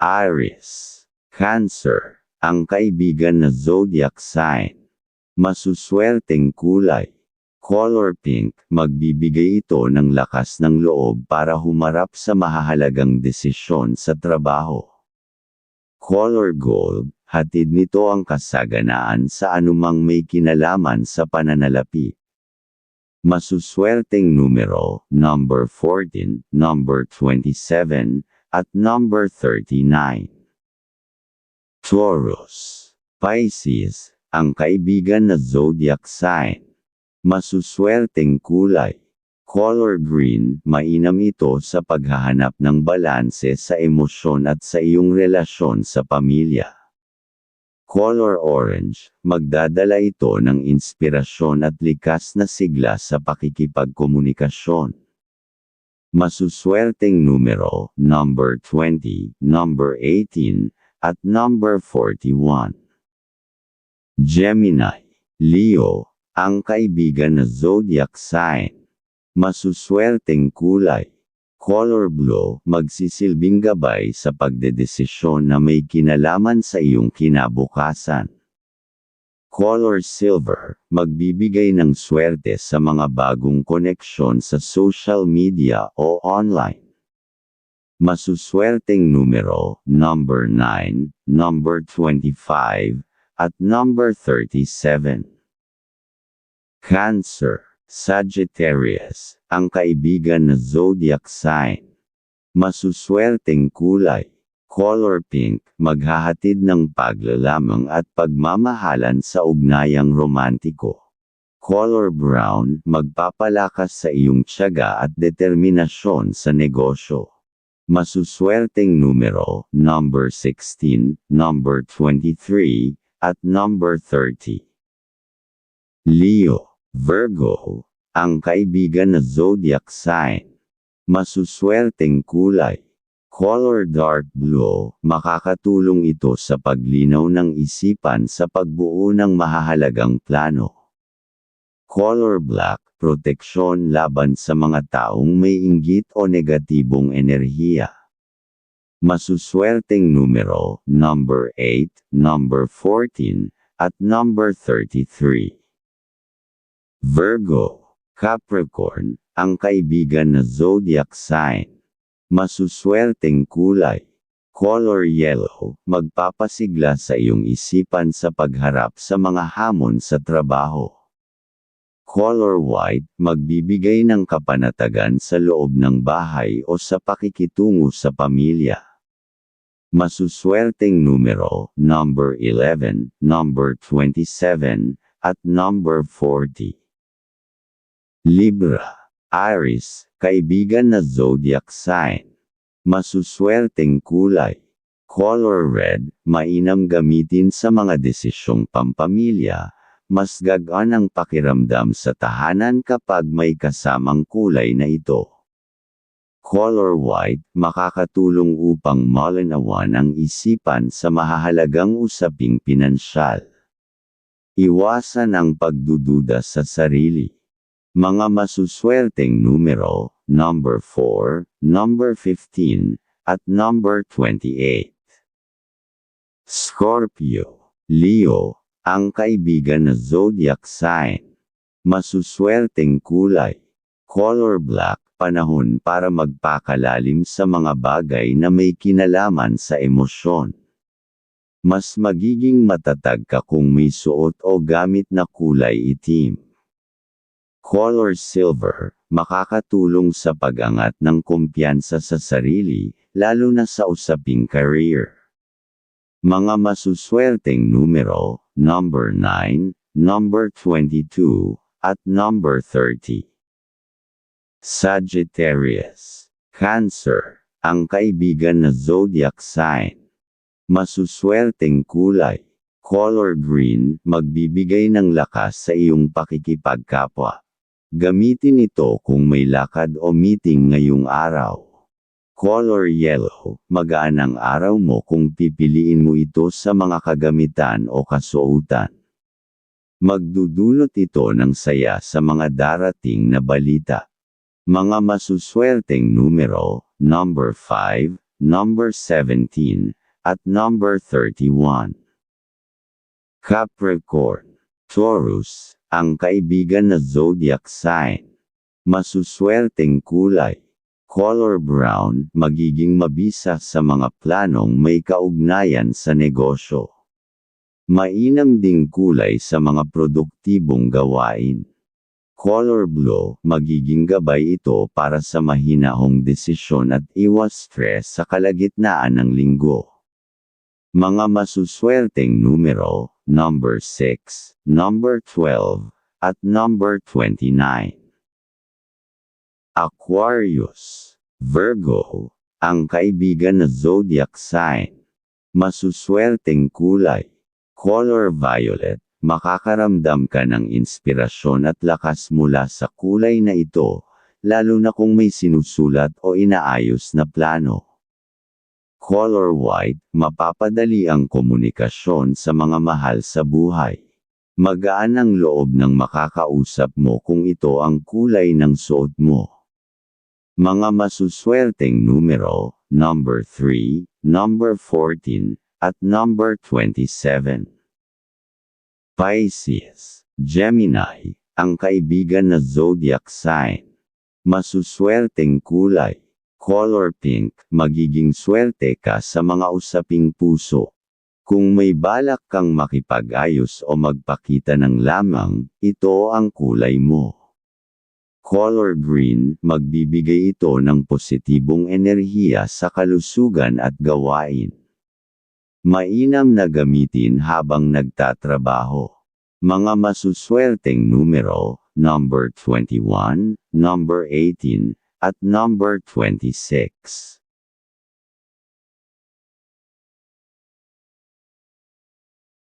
Aries, Cancer, ang kaibigan na zodiac sign. Masuswerteng kulay. Color pink, magbibigay ito ng lakas ng loob para humarap sa mahahalagang desisyon sa trabaho. Color gold, hatid nito ang kasaganaan sa anumang may kinalaman sa pananalapi. Masuswerteng numero, number 14, number 27, at number 39. Taurus, Pisces, ang kaibigan na zodiac sign. Masuswerteng kulay. Color green, mainam ito sa paghahanap ng balanse sa emosyon at sa iyong relasyon sa pamilya. Color orange, magdadala ito ng inspirasyon at likas na sigla sa pakikipagkomunikasyon. Masuswerteng numero, number 20, number 18, at number 41. Gemini, Leo, ang kaibigan na zodiac sign. Masuswerteng kulay. Color blue, magsisilbing gabay sa pagdedesisyon na may kinalaman sa iyong kinabukasan. Color silver, magbibigay ng swerte sa mga bagong koneksyon sa social media o online. Masuswerteng numero, number 9, number 25, at number 37. Cancer Sagittarius, ang kaibigan na zodiac sign. Masuswerteng kulay. Color pink, maghahatid ng paglalamang at pagmamahalan sa ugnayang romantiko. Color brown, magpapalakas sa iyong tiyaga at determinasyon sa negosyo. Masuswerteng numero, number 16, number 23, at number 30. Leo Virgo, ang kaibigan na zodiac sign. Masuswerteng kulay. Color dark blue, makakatulong ito sa paglinaw ng isipan sa pagbuo ng mahahalagang plano. Color black, proteksyon laban sa mga taong may inggit o negatibong enerhiya. Masuswerteng numero, number 8, number 14, at number 33. Virgo, Capricorn, ang kaibigan na zodiac sign. Masuswerteng kulay. Color yellow, magpapasigla sa iyong isipan sa pagharap sa mga hamon sa trabaho. Color white, magbibigay ng kapanatagan sa loob ng bahay o sa pakikitungo sa pamilya. Masuswerteng numero, number 11, number 27, at number 40. Libra, Aries, kaibigan na zodiac sign. Masuswerteng kulay. Color red, mainam gamitin sa mga desisyong pampamilya, mas gagaan ang pakiramdam sa tahanan kapag may kasamang kulay na ito. Color white, makakatulong upang malinawan ang isipan sa mahahalagang usaping pinansyal. Iwasan ang pagdududa sa sarili. Mga masuswerteng numero, number 4, number 15, at number 28. Scorpio, Leo, ang kaibigan na zodiac sign. Masuswerteng kulay. Color black, panahon para magpakalalim sa mga bagay na may kinalaman sa emosyon. Mas magiging matatag ka kung may suot o gamit na kulay itim. Color silver, makakatulong sa pag-angat ng kumpiyansa sa sarili, lalo na sa usaping career. Mga masuswerteng numero, number 9, number 22, at number 30. Sagittarius, Cancer, ang kaibigan na zodiac sign. Masuswerteng kulay, color green, magbibigay ng lakas sa iyong pakikipagkapwa. Gamitin ito kung may lakad o meeting ngayong araw. Color yellow, magaan ang araw mo kung pipiliin mo ito sa mga kagamitan o kasuotan. Magdudulot ito ng saya sa mga darating na balita. Mga masuswerteng numero, number 5, number 17, at number 31. Capricorn, Taurus, ang kaibigan na zodiac sign. Masuswerteng kulay. Color brown, magiging mabisa sa mga planong may kaugnayan sa negosyo. Mainam ding kulay sa mga produktibong gawain. Color blue, magiging gabay ito para sa mahinahong desisyon at iwas stress sa kalagitnaan ng linggo. Mga masuswerteng numero, number 6, number 12, at number 29. Aquarius, Virgo, ang kaibigan na zodiac sign. Masuswerteng kulay, color violet, makakaramdam ka ng inspirasyon at lakas mula sa kulay na ito, lalo na kung may sinusulat o inaayos na plano. Color white, mapapadali ang komunikasyon sa mga mahal sa buhay. Magaan ang loob ng makakausap mo kung ito ang kulay ng suot mo. Mga masuswerteng numero, number 3, number 14, at number 27. Pisces, Gemini, ang kaibigan na zodiac sign. Masuswerteng kulay, color pink, magiging swerte ka sa mga usaping puso. Kung may balak kang makipag-ayos o magpakita ng lamang, ito ang kulay mo. Color green, magbibigay ito ng positibong enerhiya sa kalusugan at gawain. Mainam na gamitin habang nagtatrabaho. Mga masuswerteng numero, number 21, number 18, at number 26.